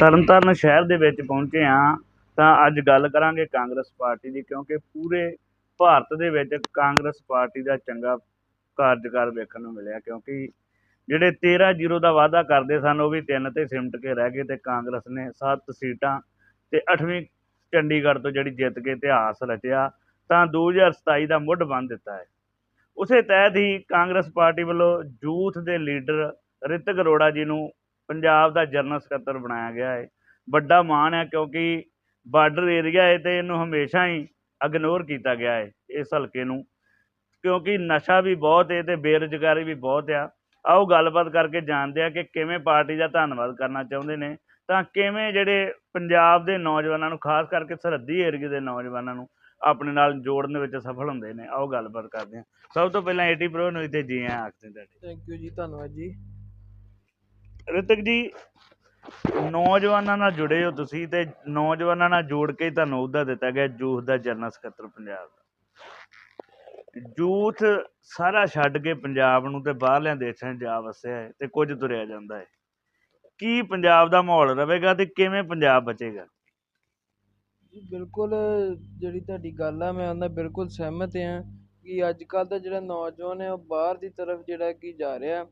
ਤਰਨਤਾਰਨ ਸ਼ਹਿਰ ਦੇ ਵਿੱਚ ਪਹੁੰਚੇ ਹਾਂ, ਤਾਂ ਅੱਜ ਗੱਲ ਕਰਾਂਗੇ ਕਾਂਗਰਸ ਪਾਰਟੀ ਦੀ, ਕਿਉਂਕਿ ਪੂਰੇ ਭਾਰਤ ਦੇ ਵਿੱਚ ਕਾਂਗਰਸ ਪਾਰਟੀ ਦਾ ਚੰਗਾ ਕਾਰਜਕਾਰ ਵੇਖਣ ਨੂੰ ਮਿਲਿਆ, ਕਿਉਂਕਿ ਜਿਹੜੇ 13 ਜ਼ੀਰੋ ਦਾ ਵਾਅਦਾ ਕਰਦੇ ਸਨ, ਉਹ ਵੀ ਤਿੰਨ ਤੇ ਸਿਮਟ ਕੇ ਰਹਿ ਗਏ ਤੇ ਕਾਂਗਰਸ ਨੇ 7 ਸੀਟਾਂ ਤੇ 8ਵੀਂ ਚੰਡੀਗੜ੍ਹ ਤੋਂ ਜਿਹੜੀ ਜਿੱਤ ਕੇ ਇਤਿਹਾਸ ਰਚਿਆ, ਤਾਂ 2027 ਦਾ ਮੁੱਢ ਬੰਨ ਦਿੱਤਾ ਹੈ। ਉਸੇ ਤਹਿਤ ਹੀ ਕਾਂਗਰਸ ਪਾਰਟੀ ਵੱਲੋਂ ਯੂਥ ਦੇ ਲੀਡਰ ਰਿਤਿਕ ਅਰੋੜਾ ਜੀ ਨੂੰ ਪੰਜਾਬ ਦਾ ਜਨਰਲ ਸਕੱਤਰ ਬਣਾਇਆ ਗਿਆ ਹੈ। ਵੱਡਾ ਮਾਣ ਹੈ ਕਿਉਂਕਿ ਬਾਰਡਰ ਏਰੀਆ ਹੈ ਤੇ ਇਹਨੂੰ ਹਮੇਸ਼ਾ ਹੀ ਇਗਨੋਰ ਕੀਤਾ ਗਿਆ ਹੈ ਇਸ ਹਲਕੇ ਨੂੰ। ਕਿਉਂਕਿ ਨਸ਼ਾ ਵੀ ਬਹੁਤ ਹੈ ਤੇ ਬੇਰੁਜ਼ਗਾਰੀ ਵੀ ਬਹੁਤ ਆ। ਆਓ ਗੱਲਬਾਤ ਕਰਕੇ ਜਾਣਦੇ ਆ ਕਿ ਕਿਵੇਂ ਪਾਰਟੀ ਦਾ ਧੰਨਵਾਦ ਕਰਨਾ ਚਾਹੁੰਦੇ ਨੇ। ਤਾਂ ਕਿਵੇਂ ਜਿਹੜੇ ਪੰਜਾਬ ਦੇ ਨੌਜਵਾਨਾਂ ਨੂੰ, ਖਾਸ ਕਰਕੇ ਸਰਹੱਦੀ ਏਰੀਏ ਦੇ ਨੌਜਵਾਨਾਂ ਨੂੰ ਆਪਣੇ ਨਾਲ ਜੋੜਨ ਵਿੱਚ ਸਫਲ ਹੁੰਦੇ ਨੇ। ਆਓ ਗੱਲਬਾਤ ਕਰਦੇ ਹਾਂ ਸਭ ਤੋਂ ਪਹਿਲਾਂ ਏਟੀ ਪ੍ਰੋ ਨੂੰ ਤੇ ਜੀ ਆਇਆਂ ਆਖਦੇ ਤੁਹਾਡੇ। ਥੈਂਕ ਯੂ ਜੀ, ਧੰਨਵਾਦ ਜੀ। ਰਿਤਕ ਜੀ, ਨੌਜਵਾਨਾਂ ਨਾਲ ਜੁੜੇ ਹੋ ਤੁਸੀਂ ਤੇ ਨੌਜਵਾਨਾਂ ਨਾਲ ਜੋੜ ਕੇ ਤੁਹਾਨੂੰ ਅਹੁਦਾ ਦਿੱਤਾ ਗਿਆ ਯੂਥ ਦਾ ਜਨਰਲ ਸਕੱਤਰ ਪੰਜਾਬ ਦਾ। ਯੂਥ ਸਾਰਾ ਛੱਡ ਕੇ ਪੰਜਾਬ ਨੂੰ ਤੇ ਬਾਹਰਲਿਆਂ ਦੇਸ਼ਾਂ 'ਚ ਜਾ ਵਸਿਆ ਹੈ ਤੇ ਕੁਝ ਤੁਰਿਆ ਜਾਂਦਾ ਹੈ। ਕੀ ਪੰਜਾਬ ਦਾ ਮਾਹੌਲ ਰਹੇਗਾ ਤੇ ਕਿਵੇਂ ਪੰਜਾਬ ਬਚੇਗਾ? ਜੀ, ਬਿਲਕੁਲ ਜਿਹੜੀ ਤੁਹਾਡੀ ਗੱਲ ਆ, ਮੈਂ ਉਹਨਾਂ ਬਿਲਕੁਲ ਸਹਿਮਤ ਹਾਂ ਕਿ ਅੱਜ ਕੱਲ੍ਹ ਦਾ ਜਿਹੜਾ ਨੌਜਵਾਨ ਹੈ ਉਹ ਬਾਹਰ ਦੀ ਤਰਫ ਜਿਹੜਾ ਕਿ ਜਾ ਰਿਹਾ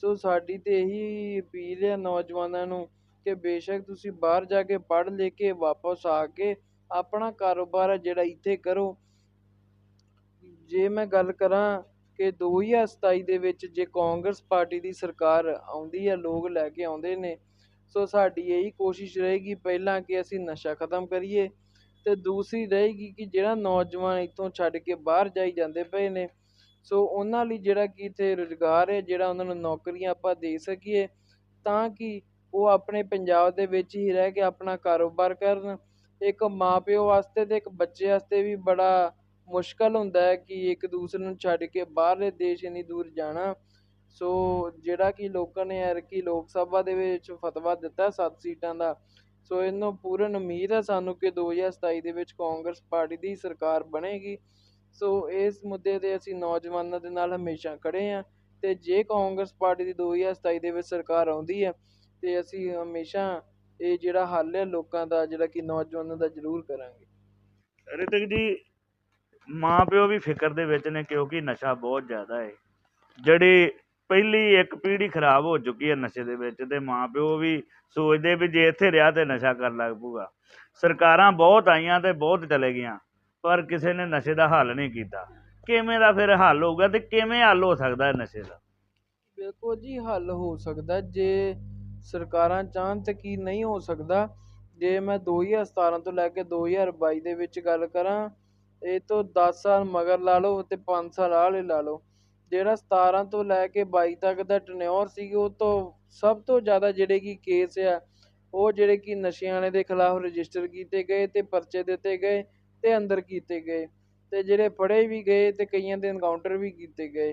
ਸੋ ਸਾਡੀ ਤਾਂ ਇਹੀ ਅਪੀਲ ਹੈ ਨੌਜਵਾਨਾਂ ਨੂੰ ਕਿ ਬੇਸ਼ੱਕ ਤੁਸੀਂ ਬਾਹਰ ਜਾ ਕੇ ਪੜ੍ਹ ਲਿਖ ਕੇ ਵਾਪਸ ਆ ਕੇ ਆਪਣਾ ਕਾਰੋਬਾਰ ਹੈ ਜਿਹੜਾ ਇੱਥੇ ਕਰੋ। ਜੇ ਮੈਂ ਗੱਲ ਕਰਾਂ ਕਿ 2027 ਦੇ ਵਿੱਚ ਜੇ ਕਾਂਗਰਸ ਪਾਰਟੀ ਦੀ ਸਰਕਾਰ ਆਉਂਦੀ ਹੈ, ਲੋਕ ਲੈ ਕੇ ਆਉਂਦੇ ਨੇ, ਸੋ ਸਾਡੀ ਇਹੀ ਕੋਸ਼ਿਸ਼ ਰਹੇਗੀ ਪਹਿਲਾਂ ਕਿ ਅਸੀਂ ਨਸ਼ਾ ਖਤਮ ਕਰੀਏ ਅਤੇ ਦੂਸਰੀ ਰਹੇਗੀ ਕਿ ਜਿਹੜਾ ਨੌਜਵਾਨ ਇੱਥੋਂ ਛੱਡ ਕੇ ਬਾਹਰ ਜਾਈ ਜਾਂਦੇ ਪਏ ਨੇ ਸੋ ਉਹਨਾਂ ਲਈ ਜਿਹੜਾ ਕਿ ਇੱਥੇ ਰੁਜ਼ਗਾਰ ਹੈ, ਜਿਹੜਾ ਉਹਨਾਂ ਨੂੰ ਨੌਕਰੀਆਂ ਆਪਾਂ ਦੇ ਸਕੀਏ, ਤਾਂ ਕਿ ਉਹ ਆਪਣੇ ਪੰਜਾਬ ਦੇ ਵਿੱਚ ਹੀ ਰਹਿ ਕੇ ਆਪਣਾ ਕਾਰੋਬਾਰ ਕਰਨ। ਇੱਕ ਮਾਪਿਓ ਵਾਸਤੇ ਤੇ ਇੱਕ ਬੱਚੇ ਵਾਸਤੇ ਵੀ ਬੜਾ ਮੁਸ਼ਕਲ ਹੁੰਦਾ ਹੈ ਕਿ ਇੱਕ ਦੂਸਰੇ ਨੂੰ ਛੱਡ ਕੇ ਬਾਹਰਲੇ ਦੇਸ਼ ਇੰਨੀ ਦੂਰ ਜਾਣਾ। ਸੋ ਜਿਹੜਾ ਕਿ ਲੋਕਾਂ ਨੇ ਐਰਕੀ ਲੋਕ ਸਭਾ ਦੇ ਵਿੱਚ ਫਤਵਾ ਦਿੱਤਾ ਸੱਤ ਸੀਟਾਂ ਦਾ। ਸੋ ਇਹਨੂੰ ਪੂਰਨ ਉਮੀਦ ਹੈ ਸਾਨੂੰ ਕਿ 2027 ਦੇ ਵਿੱਚ ਕਾਂਗਰਸ ਪਾਰਟੀ ਦੀ ਸਰਕਾਰ ਬਣੇਗੀ। ਸੋ ਇਸ ਮੁੱਦੇ ਤੇ ਅਸੀਂ ਨੌਜਵਾਨਾਂ ਦੇ ਨਾਲ ਹਮੇਸ਼ਾ ਖੜ੍ਹੇ ਹਾਂ ਅਤੇ ਜੇ ਕਾਂਗਰਸ ਪਾਰਟੀ ਦੀ 2027 ਦੇ ਵਿੱਚ ਸਰਕਾਰ ਆਉਂਦੀ ਹੈ ਤਾਂ ਅਸੀਂ ਹਮੇਸ਼ਾ ਇਹ ਜਿਹੜਾ ਹੱਲ ਹੈ ਲੋਕਾਂ ਦਾ, ਜਿਹੜਾ ਕਿ ਨੌਜਵਾਨਾਂ ਦਾ ਜ਼ਰੂਰ ਕਰਾਂਗੇ। ਰਿਤਕ ਜੀ ਮਾਂ ਪਿਓ ਵੀ ਫਿਕਰ ਦੇ ਵਿੱਚ ਨੇ ਕਿਉਂਕਿ ਨਸ਼ਾ ਬਹੁਤ ਜ਼ਿਆਦਾ ਹੈ। ਜਿਹੜੀ ਪਹਿਲੀ ਇੱਕ ਪੀੜ੍ਹੀ ਖਰਾਬ ਹੋ ਚੁੱਕੀ ਹੈ ਨਸ਼ੇ ਦੇ ਵਿੱਚ ਤੇ ਮਾਂ ਪਿਓ ਵੀ ਸੋਚਦੇ ਵੀ ਜੇ ਇੱਥੇ ਰਿਹਾ ਤੇ ਨਸ਼ਾ ਕਰਨ ਲੱਗ ਪਊਗਾ। ਸਰਕਾਰਾਂ ਬਹੁਤ ਆਈਆਂ ਤੇ ਬਹੁਤ ਚਲੇ ਗਈਆਂ। ਪਰ ਕਿਸੇ ਨੇ ਨਸ਼ੇ ਦਾ ਹੱਲ ਨਹੀਂ ਕੀਤਾ। ਕਿਵੇਂ ਦਾ ਫਿਰ ਹੱਲ ਹੋਊਗਾ ਤੇ ਕਿਵੇਂ ਹੱਲ ਹੋ ਸਕਦਾ ਹੈ ਨਸ਼ੇ ਦਾ? ਬਿਲਕੁਲ ਜੀ, ਹੱਲ ਹੋ ਸਕਦਾ ਜੇ ਸਰਕਾਰਾਂ ਚਾਹਣ ਤੇ ਕੀ ਨਹੀਂ ਹੋ ਸਕਦਾ, ਜੇ ਮੈਂ 2017 ਤੋਂ ਲੈ ਕੇ 2022 ਦੇ ਵਿੱਚ ਗੱਲ ਕਰਾਂ, ਇਹ ਤੋਂ 10 ਸਾਲ ਮਗਰ ਲਾ ਲਓ ਤੇ 5 ਸਾਲ ਆਲੇ ਲਾ ਲਓ। ਜਿਹੜਾ 17 ਤੋਂ ਲੈ ਕੇ 22 ਤੱਕ ਦਾ ਟਨਿਓਰ ਸੀ, ਉਹ ਤੋਂ ਸਭ ਤੋਂ ਜ਼ਿਆਦਾ ਜਿਹੜੇ ਕਿ ਕੇਸ ਆ, ਉਹ ਜਿਹੜੇ ਕਿ ਨਸ਼ਿਆਂ ਦੇ ਖਿਲਾਫ ਰਜਿਸਟਰ ਕੀਤੇ ਗਏ ਤੇ ਪਰਚੇ ਦਿੱਤੇ ਗਏ ਤੇ ਅੰਦਰ ਕੀਤੇ ਗਏ ਤੇ ਜਿਹੜੇ ਫੜੇ ਵੀ ਗਏ ਤੇ ਕਈਆਂ ਦੇ ਐਨਕਾਊਂਟਰ ਵੀ ਕੀਤੇ ਗਏ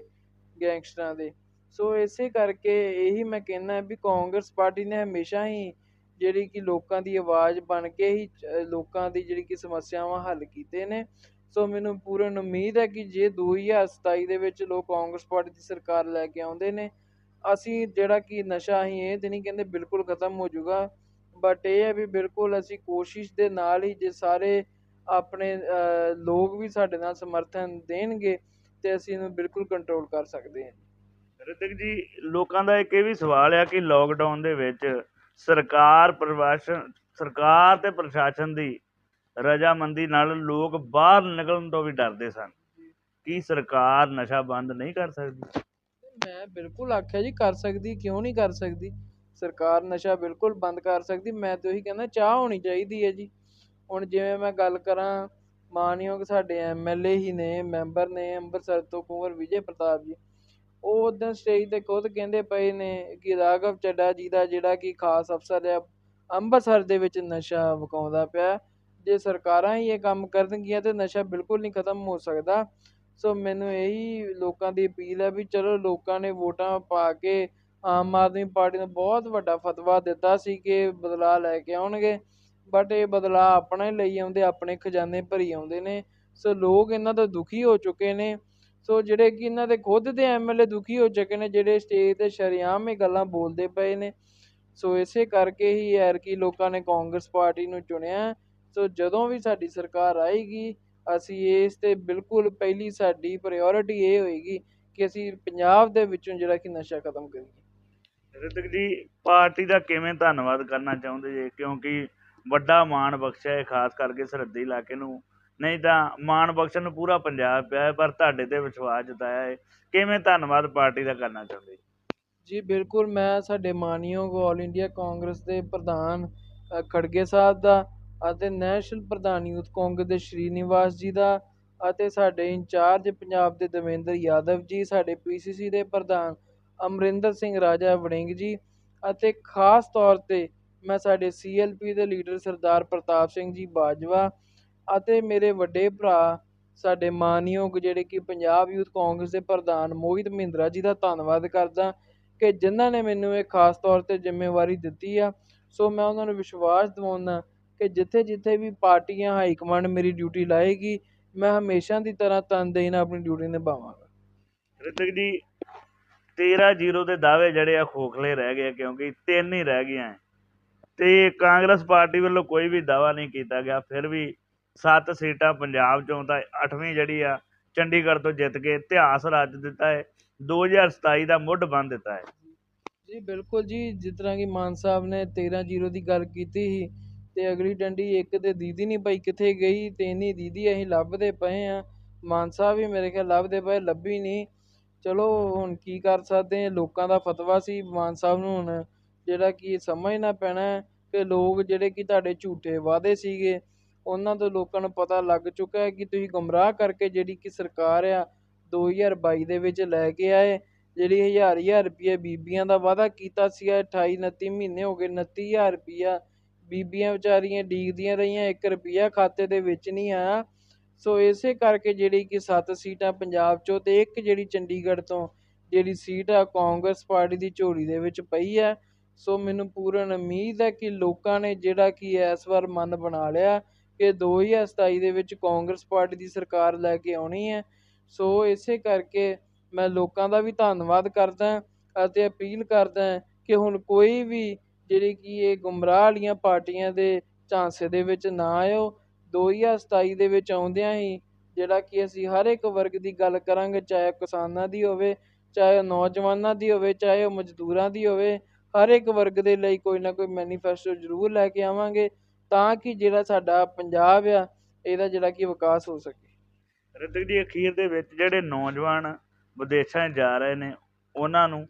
ਗੈਂਗਸਟਰਾਂ ਦੇ। ਸੋ ਇਸੇ ਕਰਕੇ ਇਹੀ ਮੈਂ ਕਹਿੰਦਾ ਵੀ ਕਾਂਗਰਸ ਪਾਰਟੀ ਨੇ ਹਮੇਸ਼ਾ ਹੀ ਜਿਹੜੀ ਕਿ ਲੋਕਾਂ ਦੀ ਆਵਾਜ਼ ਬਣ ਕੇ ਹੀ ਲੋਕਾਂ ਦੀ ਜਿਹੜੀ ਕਿ ਸਮੱਸਿਆਵਾਂ ਹੱਲ ਕੀਤੇ ਨੇ। ਸੋ ਮੈਨੂੰ ਪੂਰਨ ਉਮੀਦ ਹੈ ਕਿ ਜੇ 2027 ਦੇ ਵਿੱਚ ਲੋਕ ਕਾਂਗਰਸ ਪਾਰਟੀ ਦੀ ਸਰਕਾਰ ਲੈ ਕੇ ਆਉਂਦੇ ਨੇ, ਅਸੀਂ ਜਿਹੜਾ ਕਿ ਨਸ਼ਾ ਅਸੀਂ ਇਹ ਤੇ ਨਹੀਂ ਕਹਿੰਦੇ ਬਿਲਕੁਲ ਖਤਮ ਹੋ ਜਾਊਗਾ ਬਟ ਇਹ ਹੈ ਵੀ ਬਿਲਕੁਲ ਅਸੀਂ ਕੋਸ਼ਿਸ਼ ਦੇ ਨਾਲ ਹੀ ਜੇ ਸਾਰੇ ਆਪਣੇ ਲੋਕ ਵੀ ਸਾਡੇ ਨਾਲ ਸਮਰਥਨ ਦੇਣਗੇ ਤੇ ਅਸੀਂ ਇਹਨੂੰ ਬਿਲਕੁਲ ਕੰਟਰੋਲ ਕਰ ਸਕਦੇ ਹਾਂ। ਰਿਤਕ ਜੀ ਲੋਕਾਂ ਦਾ ਇੱਕ ਇਹ ਵੀ ਸਵਾਲ ਆ ਕਿ ਲੋਕਡਾਊਨ ਦੇ ਵਿੱਚ ਸਰਕਾਰ ਪ੍ਰਸ਼ਾਸਨ ਸਰਕਾਰ ਤੇ ਪ੍ਰਸ਼ਾਸਨ ਦੀ ਰਜਾਮੰਦੀ ਨਾਲ ਲੋਕ ਬਾਹਰ ਨਿਕਲਣ ਤੋਂ ਵੀ ਡਰਦੇ ਸਨ। ਕੀ ਸਰਕਾਰ ਨਸ਼ਾ ਬੰਦ ਨਹੀਂ ਕਰ ਸਕਦੀ? ਮੈਂ ਬਿਲਕੁਲ ਆਖਿਆ ਜੀ ਕਰ ਸਕਦੀ ਕਿਉਂ ਨਹੀਂ ਕਰ ਸਕਦੀ? ਸਰਕਾਰ ਨਸ਼ਾ ਬਿਲਕੁਲ ਬੰਦ ਕਰ ਸਕਦੀ। ਮੈਂ ਤਾਂ ਉਹੀ ਕਹਿੰਦਾ ਚਾਹ ਹੋਣੀ ਚਾਹੀਦੀ ਹੈ ਜੀ। ਹੁਣ ਜਿਵੇਂ ਮੈਂ ਗੱਲ ਕਰਾਂ, ਮਾਨਯੋਗ ਸਾਡੇ ਐਮਐਲਏ ਹੀ ਨੇ, ਮੈਂਬਰ ਨੇ ਅੰਮ੍ਰਿਤਸਰ ਤੋਂ ਕੁੰਵਰ ਵਿਜੇ ਪ੍ਰਤਾਪ ਜੀ। ਉਹ ਉੱਦਾਂ ਸਟੇਜ ਤੇ ਖੁਦ ਕਹਿੰਦੇ ਪਏ ਨੇ ਕਿ ਰਾਘਵ ਚੱਡਾ ਜੀ ਦਾ ਜਿਹੜਾ ਕਿ ਖਾਸ ਅਫਸਰ ਹੈ, ਅੰਮ੍ਰਿਤਸਰ ਦੇ ਵਿੱਚ ਨਸ਼ਾ ਵਿਕਾਉਂਦਾ ਪਿਆ ਜੇ ਸਰਕਾਰਾਂ ਹੀ ਇਹ ਕੰਮ ਕਰਨਗੀਆਂ ਤਾਂ ਨਸ਼ਾ ਬਿਲਕੁਲ ਨਹੀਂ ਖਤਮ ਹੋ ਸਕਦਾ। ਸੋ ਮੈਨੂੰ ਇਹੀ ਲੋਕਾਂ ਦੀ ਅਪੀਲ ਹੈ ਵੀ ਚਲੋ ਲੋਕਾਂ ਨੇ ਵੋਟਾਂ ਪਾ ਕੇ ਆਮ ਆਦਮੀ ਪਾਰਟੀ ਨੂੰ ਬਹੁਤ ਵੱਡਾ ਫਤਵਾ ਦਿੱਤਾ ਸੀ ਕਿ ਬਦਲਾਅ ਲੈ ਕੇ ਆਉਣਗੇ। ਬਟ ਇਹ ਬਦਲਾਅ ਆਪਣਾ ਹੀ ਲਈ ਆਉਂਦੇ, ਆਪਣੇ ਖਜ਼ਾਨੇ ਭਰੀ ਆਉਂਦੇ ਨੇ। ਸੋ ਲੋਕ ਇਹਨਾਂ ਤੋਂ ਦੁਖੀ ਹੋ ਚੁੱਕੇ ਨੇ। ਸੋ ਜਿਹੜੇ ਕਿ ਇਹਨਾਂ ਦੇ ਖੁਦ ਦੇ ਐਮਐਲਏ ਦੁਖੀ ਹੋ ਚੁੱਕੇ ਨੇ, ਜਿਹੜੇ ਸਟੇਜ ਤੇ ਸ਼ਰੇਆਮ ਇਹ ਗੱਲਾਂ ਬੋਲਦੇ ਪਏ ਨੇ। ਸੋ ਇਸੇ ਕਰਕੇ ਹੀ ਐਰਕੀ ਲੋਕਾਂ ਨੇ ਕਾਂਗਰਸ ਪਾਰਟੀ ਨੂੰ ਚੁਣਿਆ। ਸੋ ਜਦੋਂ ਵੀ ਸਾਡੀ ਸਰਕਾਰ ਆਏਗੀ, ਅਸੀਂ ਇਸ ਤੇ ਬਿਲਕੁਲ ਪਹਿਲੀ ਸਾਡੀ ਪ੍ਰਾਇੋਰਟੀ ਇਹ ਹੋਏਗੀ ਕਿ ਅਸੀਂ ਪੰਜਾਬ ਦੇ ਵਿੱਚੋਂ ਜਿਹੜਾ ਕਿ ਨਸ਼ਾ ਖਤਮ ਕਰੀਏ। ਰਿਤਕ ਜੀ, ਪਾਰਟੀ ਦਾ ਕਿਵੇਂ ਧੰਨਵਾਦ ਕਰਨਾ ਚਾਹੁੰਦੇ ਜੇ? ਕਿਉਂਕਿ ਵੱਡਾ ਮਾਣ ਬਖਸ਼ਿਆ ਹੈ ਖਾਸ ਕਰਕੇ ਸਰਹੱਦੀ ਇਲਾਕੇ ਨੂੰ। ਨਹੀਂ ਤਾਂ ਮਾਣ ਬਖਸ਼ਣ ਨੂੰ ਪੂਰਾ ਪੰਜਾਬ ਪਿਆ ਹੈ ਪਰ ਤੁਹਾਡੇ ਤੇ ਵਿਸ਼ਵਾਸ ਜਤਾਇਆ ਹੈ। ਕਿਵੇਂ ਧੰਨਵਾਦ ਪਾਰਟੀ ਦਾ ਕਰਨਾ ਚਾਹੁੰਦੇ? ਜੀ ਬਿਲਕੁਲ ਮੈਂ ਸਾਡੇ ਮਾਨਯੋਗ ਆਲ ਇੰਡੀਆ ਕਾਂਗਰਸ ਦੇ ਪ੍ਰਧਾਨ ਅ, ਖੜਗੇ ਸਾਹਿਬ ਦਾ ਅਤੇ ਨੈਸ਼ਨਲ ਪ੍ਰਧਾਨ ਯੂਥ ਕਾਂਗਰਸ ਦੇ ਸ਼੍ਰੀਨਿਵਾਸ ਜੀ ਦਾ ਅਤੇ ਸਾਡੇ ਇੰਚਾਰਜ ਪੰਜਾਬ ਦੇ ਦਵਿੰਦਰ ਯਾਦਵ ਜੀ ਸਾਡੇ ਪੀਸੀਸੀ ਦੇ ਪ੍ਰਧਾਨ ਅਮਰਿੰਦਰ ਸਿੰਘ ਰਾਜਾ ਵੜਿੰਗ ਜੀ ਅਤੇ ਖਾਸ ਤੌਰ ਤੇ ਮੈਂ ਸਾਡੇ ਸੀਐਲਪੀ ਦੇ ਲੀਡਰ ਸਰਦਾਰ ਪ੍ਰਤਾਪ ਸਿੰਘ ਜੀ ਬਾਜਵਾ ਅਤੇ ਮੇਰੇ ਵੱਡੇ ਭਰਾ, ਸਾਡੇ ਮਾਨਯੋਗ ਜਿਹੜੇ ਕਿ ਪੰਜਾਬ ਯੂਥ ਕਾਂਗਰਸ ਦੇ ਪ੍ਰਧਾਨ ਮੋਹਿਤ ਮਹਿੰਦਰਾ ਜੀ ਦਾ ਧੰਨਵਾਦ ਕਰਦਾ ਕਿ ਜਿਨ੍ਹਾਂ ਨੇ ਮੈਨੂੰ ਇਹ ਖਾਸ ਤੌਰ ਤੇ ਜ਼ਿੰਮੇਵਾਰੀ ਦਿੱਤੀ ਆ ਸੋ ਮੈਂ ਉਹਨਾਂ ਨੂੰ ਵਿਸ਼ਵਾਸ ਦਿਵਾਉਂਦਾ ਕਿ ਜਿੱਥੇ ਜਿੱਥੇ ਵੀ ਪਾਰਟੀਆਂ, ਹਾਈ ਕਮਾਂਡ ਮੇਰੀ ਡਿਊਟੀ ਲਾਏਗੀ, ਮੈਂ ਹਮੇਸ਼ਾ ਦੀ ਤਰ੍ਹਾਂ ਤਨਦੇਹੀ ਨਾਲ ਆਪਣੀ ਡਿਊਟੀ ਨਿਭਾਵਾਂਗਾ ਰਿਤਿਕ ਜੀ 13-0 ਦੇ ਦਾਅਵੇ ਜਿਹੜੇ ਆ ਖੋਖਲੇ ਰਹਿ ਗਏ ਕਿਉਂਕਿ ਤਿੰਨ ਹੀ ਰਹਿ ਗਏ ਹੈ। ਤੇ ਕਾਂਗਰਸ ਪਾਰਟੀ ਵੱਲੋਂ ਕੋਈ ਵੀ ਦਾਅਵਾ ਨਹੀਂ ਕੀਤਾ ਗਿਆ, ਫਿਰ ਵੀ ਸੱਤ ਸੀਟਾਂ ਪੰਜਾਬ ਚੋਂ ਤਾਂ ਅੱਠਵੀਂ ਜਿਹੜੀ ਆ ਚੰਡੀਗੜ੍ਹ ਤੋਂ ਜਿੱਤ ਕੇ ਇਤਿਹਾਸ ਰਚ ਦਿੱਤਾ ਹੈ 2027 ਦਾ ਮੁੱਢ ਬੰਨ ਦਿੱਤਾ ਹੈ। ਜੀ, ਬਿਲਕੁਲ ਜੀ, ਜਿਸ ਤਰ੍ਹਾਂ ਕਿ ਮਾਨ ਸਾਹਿਬ ਨੇ 13-0 ਦੀ ਗੱਲ ਕੀਤੀ ਸੀ ਤੇ ਅਗਲੀ ਡੰਡੀ ਇੱਕ ਤੇ ਦੀਦੀ ਨਹੀਂ ਭਾਈ ਕਿੱਥੇ ਗਈ ਤੇ ਨਹੀਂ ਦੀਦੀ ਅਸੀਂ ਲੱਭਦੇ ਪਏ ਆ ਮਾਨ ਸਾਹਿਬ ਵੀ ਮੇਰੇ ਖਿਆਲ ਲੱਭਦੇ ਪਏ, ਲੱਭੀ ਨਹੀਂ। ਚਲੋ, ਹੁਣ ਕੀ ਕਰ ਸਕਦੇ, ਲੋਕਾਂ ਦਾ ਫਤਵਾ ਸੀ ਮਾਨ ਸਾਹਿਬ ਨੂੰ ਹੁਣ। ਜਿਹੜਾ ਕਿ ਸਮਝਣਾ ਪੈਣਾ ਕਿ ਲੋਕ ਜਿਹੜੇ ਕਿ ਤੁਹਾਡੇ ਝੂਠੇ ਵਾਅਦੇ ਸੀਗੇ, ਉਹਨਾਂ ਤੋਂ ਲੋਕਾਂ ਨੂੰ ਪਤਾ ਲੱਗ ਚੁੱਕਾ ਹੈ ਕਿ ਤੁਸੀਂ ਗੁੰਮਰਾਹ ਕਰਕੇ ਜਿਹੜੀ ਕਿ ਸਰਕਾਰ ਆ 2022 ਦੇ ਵਿੱਚ ਲੈ ਕੇ ਆਏ, ਜਿਹੜੀ ਹਜ਼ਾਰ ਹਜ਼ਾਰ ਰੁਪਏ ਬੀਬੀਆਂ ਦਾ ਵਾਅਦਾ ਕੀਤਾ ਸੀਗਾ 28 29 ਮਹੀਨੇ ਹੋ ਗਏ 29000 ਰੁਪਈਆ ਬੀਬੀਆਂ ਵਿਚਾਰੀਆਂ ਡੀਕਦੀਆਂ ਰਹੀਆਂ 1 ਰੁਪਈਆ ਖਾਤੇ ਦੇ ਵਿੱਚ ਨਹੀਂ ਆਇਆ। ਸੋ ਇਸੇ ਕਰਕੇ ਜਿਹੜੀ ਕਿ 7 ਸੀਟਾਂ ਪੰਜਾਬ ਚੋਂ ਤੇ ਇੱਕ ਜਿਹੜੀ ਚੰਡੀਗੜ੍ਹ ਤੋਂ ਜਿਹੜੀ ਸੀਟ ਆ, ਕਾਂਗਰਸ ਪਾਰਟੀ ਦੀ ਝੋਲੀ ਦੇ ਵਿੱਚ ਪਈ ਹੈ ਸੋ ਮੈਨੂੰ ਪੂਰਨ ਉਮੀਦ ਹੈ ਕਿ ਲੋਕਾਂ ਨੇ ਜਿਹੜਾ ਕਿ ਇਸ ਵਾਰ ਮਨ ਬਣਾ ਲਿਆ ਕਿ 2027 ਦੇ ਵਿੱਚ ਕਾਂਗਰਸ ਪਾਰਟੀ ਦੀ ਸਰਕਾਰ ਲੈ ਕੇ ਆਉਣੀ ਹੈ। ਸੋ ਇਸੇ ਕਰਕੇ ਮੈਂ ਲੋਕਾਂ ਦਾ ਵੀ ਧੰਨਵਾਦ ਕਰਦਾ ਅਤੇ ਅਪੀਲ ਕਰਦਾ ਕਿ ਹੁਣ ਕੋਈ ਵੀ ਜਿਹੜੀ ਕਿ ਇਹ ਗੁੰਮਰਾਹ ਵਾਲੀਆਂ ਪਾਰਟੀਆਂ ਦੇ ਝਾਂਸੇ ਦੇ ਵਿੱਚ ਨਾ ਆਇਓ। 2027 ਦੇ ਵਿੱਚ ਆਉਂਦਿਆਂ ਹੀ ਜਿਹੜਾ ਕਿ ਅਸੀਂ ਹਰ ਇੱਕ ਵਰਗ ਦੀ ਗੱਲ ਕਰਾਂਗੇ, ਚਾਹੇ ਉਹ ਕਿਸਾਨਾਂ ਦੀ ਹੋਵੇ, ਚਾਹੇ ਉਹ ਨੌਜਵਾਨਾਂ ਦੀ ਹੋਵੇ, ਚਾਹੇ ਉਹ ਮਜ਼ਦੂਰਾਂ ਦੀ ਹੋਵੇ ਹਰ ਇੱਕ ਵਰਗ ਦੇ ਲਈ ਕੋਈ ਨਾ ਕੋਈ ਮੈਨੀਫੈਸਟੋ ਜ਼ਰੂਰ ਲੈ ਕੇ ਆਵਾਂਗੇ ਤਾਂ ਕਿ ਜਿਹੜਾ ਸਾਡਾ ਪੰਜਾਬ ਆ ਇਹਦਾ ਜਿਹੜਾ ਕਿ ਵਿਕਾਸ ਹੋ ਸਕੇ। ਰਿਤਕ ਜੀ ਅਖੀਰ ਦੇ ਵਿੱਚ ਜਿਹੜੇ ਨੌਜਵਾਨ ਵਿਦੇਸ਼ਾਂ ਜਾ ਰਹੇ ਨੇ ਉਹਨਾਂ ਨੂੰ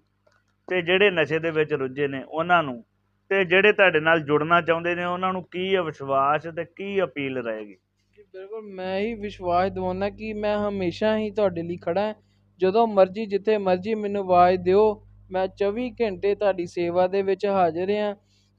ਤੇ ਜਿਹੜੇ ਨਸ਼ੇ ਦੇ ਵਿੱਚ ਰੁੱਝੇ ਨੇ ਉਹਨਾਂ ਨੂੰ ਤੇ ਜਿਹੜੇ ਤੁਹਾਡੇ ਨਾਲ ਜੁੜਨਾ ਚਾਹੁੰਦੇ ਨੇ ਉਹਨਾਂ ਨੂੰ ਕੀ ਵਿਸ਼ਵਾਸ ਤੇ ਕੀ ਅਪੀਲ ਰਹੇਗੀ? ਬਿਲਕੁਲ ਮੈਂ ਹੀ ਵਿਸ਼ਵਾਸ ਦਿਵਾਉਂਦਾ ਕਿ ਮੈਂ ਹਮੇਸ਼ਾ ਹੀ ਤੁਹਾਡੇ ਲਈ ਖੜਾ ਹਾਂ। ਜਦੋਂ ਮਰਜ਼ੀ ਜਿੱਥੇ ਮਰਜ਼ੀ ਮੈਨੂੰ ਆਵਾਜ਼ ਦਿਓ ਮੈਂ 24 ਘੰਟੇ ਤੁਹਾਡੀ ਸੇਵਾ ਦੇ ਵਿੱਚ ਹਾਜ਼ਰ ਹਾਂ।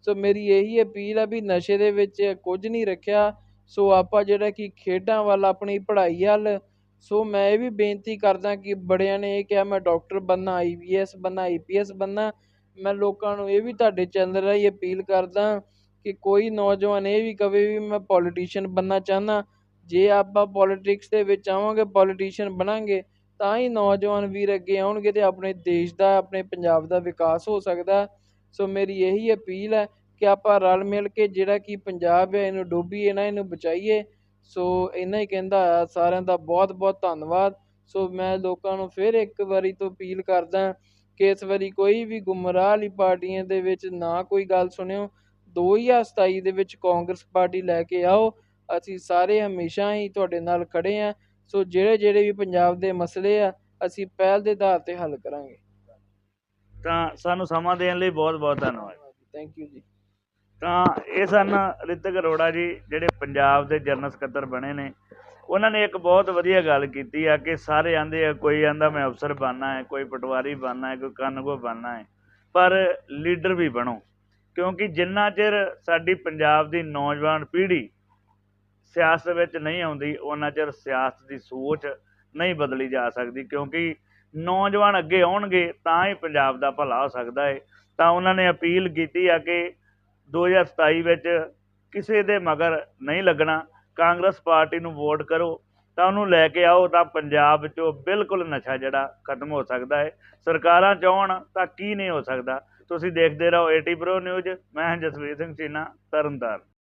ਸੋ ਮੇਰੀ ਇਹੀ ਅਪੀਲ ਆ ਵੀ ਨਸ਼ੇ ਦੇ ਵਿੱਚ ਕੁਝ ਨਹੀਂ ਰੱਖਿਆ। ਸੋ ਆਪਾਂ ਜਿਹੜਾ ਕਿ ਖੇਡਾਂ ਵੱਲ ਆਪਣੀ ਪੜ੍ਹਾਈ ਵੱਲ, ਸੋ ਮੈਂ ਇਹ ਵੀ ਬੇਨਤੀ ਕਰਦਾ ਕਿ ਬੜਿਆਂ ਨੇ ਇਹ ਕਿਹਾ, ਮੈਂ ਡਾਕਟਰ ਬਣਨਾ ਆਈਪੀਐਸ ਬਣਨਾ ਆਈਪੀਐਸ ਬਣਨਾ। ਮੈਂ ਲੋਕਾਂ ਨੂੰ ਇਹ ਵੀ ਤੁਹਾਡੇ ਚੈਨਲ ਰਾਹੀਂ ਅਪੀਲ ਕਰਦਾ ਕਿ ਕੋਈ ਨੌਜਵਾਨ ਇਹ ਵੀ ਕਵੇ ਵੀ ਮੈਂ ਪੋਲੀਟੀਸ਼ੀਅਨ ਬਣਨਾ ਚਾਹੁੰਦਾ। ਜੇ ਆਪਾਂ ਪੋਲਿਟਿਕਸ ਦੇ ਵਿੱਚ ਆਵਾਂਗੇ, ਪੋਲੀਟੀਸ਼ੀਅਨ ਬਣਾਂਗੇ ਤਾਂ ਹੀ ਨੌਜਵਾਨ ਵੀਰ ਅੱਗੇ ਆਉਣਗੇ ਅਤੇ ਆਪਣੇ ਦੇਸ਼ ਦਾ, ਆਪਣੇ ਪੰਜਾਬ ਦਾ ਵਿਕਾਸ ਹੋ ਸਕਦਾ ਸੋ ਮੇਰੀ ਇਹੀ ਅਪੀਲ ਹੈ ਕਿ ਆਪਾਂ ਰਲ ਮਿਲ ਕੇ ਜਿਹੜਾ ਕਿ ਪੰਜਾਬ ਹੈ, ਇਹਨੂੰ ਡੋਬੀਏ ਨਾ, ਇਹਨੂੰ ਬਚਾਈਏ। ਸੋ ਇੰਨਾ ਹੀ ਕਹਿੰਦਾ ਆ, ਸਾਰਿਆਂ ਦਾ ਬਹੁਤ ਬਹੁਤ ਧੰਨਵਾਦ। ਸੋ ਮੈਂ ਲੋਕਾਂ ਨੂੰ ਫਿਰ ਇੱਕ ਵਾਰੀ ਤੋਂ ਅਪੀਲ ਕਰਦਾ ਕਿ ਇਸ ਵਾਰੀ ਕੋਈ ਵੀ ਗੁੰਮਰਾਹ ਵਾਲੀ ਪਾਰਟੀਆਂ ਦੇ ਵਿੱਚ ਨਾ ਕੋਈ ਗੱਲ ਸੁਣਿਓ। 2027 ਦੇ ਵਿੱਚ ਕਾਂਗਰਸ ਪਾਰਟੀ ਲੈ ਕੇ ਆਓ। ਅਸੀਂ ਸਾਰੇ ਹਮੇਸ਼ਾ ਹੀ ਤੁਹਾਡੇ ਨਾਲ ਖੜੇ ਆ ਸੋ ਜਿਹੜੇ ਜਿਹੜੇ ਵੀ ਪੰਜਾਬ ਦੇ ਮਸਲੇ ਆ ਅਸੀਂ ਪਹਿਲ ਦੇ ਆਧਾਰ ਤੇ ਹੱਲ ਕਰਾਂਗੇ। ਤਾਂ ਸਾਨੂੰ ਸਮਾਂ ਦੇਣ ਲਈ ਬਹੁਤ ਬਹੁਤ ਧੰਨਵਾਦ। ਥੈਂਕ ਯੂ ਜੀ। ਤਾਂ ਇਹ ਸਨ ਰਿਤਕ ਅਰੋੜਾ ਜੀ ਜਿਹੜੇ ਪੰਜਾਬ ਦੇ ਜਨਰਲ ਸਕੱਤਰ ਬਣੇ ਨੇ। ਉਹਨਾਂ ਨੇ ਇੱਕ ਬਹੁਤ ਵਧੀਆ ਗੱਲ ਕੀਤੀ ਆ ਕਿ ਸਾਰੇ ਆਂਦੇ ਆ ਕੋਈ ਆਂਦਾ ਮੈਂ ਅਫਸਰ ਬਣਨਾ ਹੈ ਕੋਈ ਪਟਵਾਰੀ ਬਣਨਾ ਹੈ ਕੋਈ ਕਾਨੂੰਗੋ ਬਣਨਾ ਹੈ ਪਰ ਲੀਡਰ ਵੀ ਬਣੋ। ਕਿਉਂਕਿ ਜਿੰਨਾ ਚਿਰ ਸਾਡੀ ਪੰਜਾਬ ਦੀ ਨੌਜਵਾਨ ਪੀੜ੍ਹੀ ਸਿਆਸਤ ਵਿੱਚ ਨਹੀਂ ਆਉਂਦੀ, ਉਹਨਾਂ ਚਿਰ ਸਿਆਸਤ ਦੀ ਸੋਚ ਨਹੀਂ ਬਦਲੀ ਜਾ ਸਕਦੀ, ਕਿਉਂਕਿ ਨੌਜਵਾਨ ਅੱਗੇ ਆਉਣਗੇ ਤਾਂ ਹੀ ਪੰਜਾਬ ਦਾ ਭਲਾ ਹੋ ਸਕਦਾ ਹੈ ਤਾਂ ਉਹਨਾਂ ਨੇ ਅਪੀਲ ਕੀਤੀ ਆ ਕਿ 2027 ਵਿੱਚ ਕਿਸੇ ਦੇ ਮਗਰ ਨਹੀਂ ਲੱਗਣਾ, ਕਾਂਗਰਸ ਪਾਰਟੀ ਨੂੰ ਵੋਟ ਕਰੋ, ਤਾਂ ਉਹਨੂੰ ਲੈ ਕੇ ਆਓ, ਤਾਂ ਪੰਜਾਬ ਵਿੱਚੋਂ ਬਿਲਕੁਲ ਨਸ਼ਾ ਜਿਹੜਾ ਖਤਮ ਹੋ ਸਕਦਾ ਹੈ ਸਰਕਾਰਾਂ ਚਾਹਣ ਤਾਂ ਕੀ ਨਹੀਂ ਹੋ ਸਕਦਾ। ਤੁਸੀਂ ਦੇਖਦੇ ਰਹੋ ਏਟੀ ਪ੍ਰੋ ਨਿਊਜ਼ ਮੈਂ ਹਾਂ ਜਸਵੀਰ ਸਿੰਘ ਚੀਨਾ, ਤਰਨਤਾਰਨ।